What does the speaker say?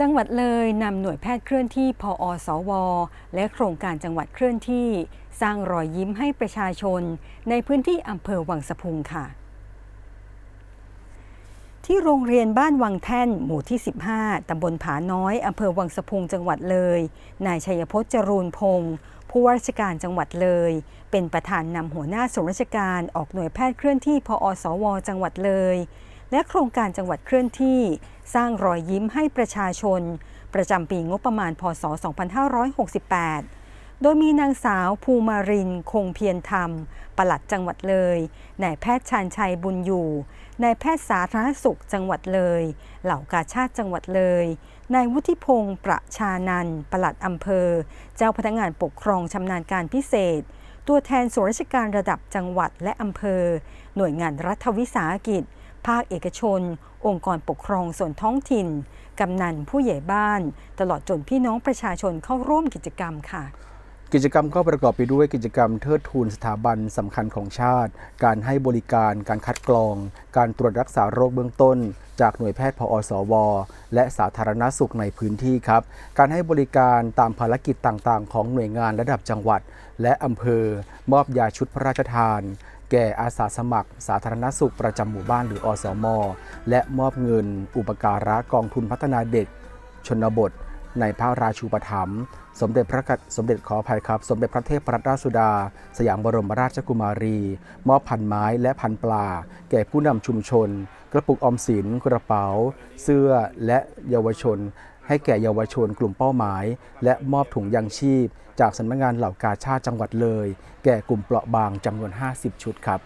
จังหวัดเลยนำหน่วยแพทย์เคลื่อนที่พอสว และโครงการจังหวัดเคลื่อนที่ สร้างรอยยิ้มให้ประชาชน ในพื้นที่อำเภอวังสะพุงค่ะ ที่โรงเรียนบ้านวังแท่น หมู่ที่ 15 ตำบลผาน้อย อำเภอวังสะพุงจังหวัดเลย นายชัยพจน์จรูนพงศ์ผู้ว่าราชการจังหวัดเลย เป็นประธานนำหัวหน้าส่วนราชการออกหน่วยแพทย์เคลื่อนที่พอสว จังหวัดเลย และโครงการจังหวัดเคลื่อนที่ สร้างรอยยิ้มให้ประชาชน ประจำปีงบประมาณพศ 2568 โดยมีนางสาวภูมาริน คงเพียรธรรม ปลัดจังหวัดเลย นายแพทย์ชาญชัยบุญอยู่นายแพทย์สาธารณสุขจังหวัดเลย เหล่ากาชาติจังหวัดเลย นายวุฒิพงศ์ประชานันปลัดอำเภอ เจ้าพนักงานปกครองชำนาญการพิเศษ ตัวแทนส่วนราชการระดับจังหวัดและอำเภอ หน่วยงานรัฐวิสาหกิจ ภาคเอกชน องค์กรปกครองส่วนท้องถิ่น กำนันผู้ใหญ่บ้าน ตลอดจนพี่น้องประชาชนเข้าร่วมกิจกรรมค่ะกิจกรรมก็ประกอบไปด้วยกิจกรรมเทิดทูนสถาบันสำคัญของชาติ การให้บริการ การคัดกรอง การตรวจรักษาโรคเบื้องต้น จากหน่วยแพทย์พอสว และสาธารณสุขในพื้นที่ครับ การให้บริการตามภารกิจต่างๆ ของหน่วยงานระดับจังหวัด และอำเภอ มอบยาชุดพระราชทาน แก่อาสาสมัคร สาธารณสุขประจำหมู่บ้านหรืออสม และมอบเงิน อุปการะกองทุนพัฒนาเด็ก ชนบท ในพระราชูปถัมภ์สมเด็จพระคัตสมเด็จขออภัยครับ สมเด็จพระเทพรัตนราชสุดา สยามบรมราชกุมารี มอบพันไม้และพันปลา แก่ผู้นำชุมชน กระปุกออมสินกระเป๋า เสื้อและเยาวชน ให้แก่เยาวชนกลุ่มเป้าหมาย และมอบถุงยางชีพ จากสำนักงานเหล่ากาชาติจังหวัดเลย แก่กลุ่มเปราะบางจำนวน 50 ชุดครับ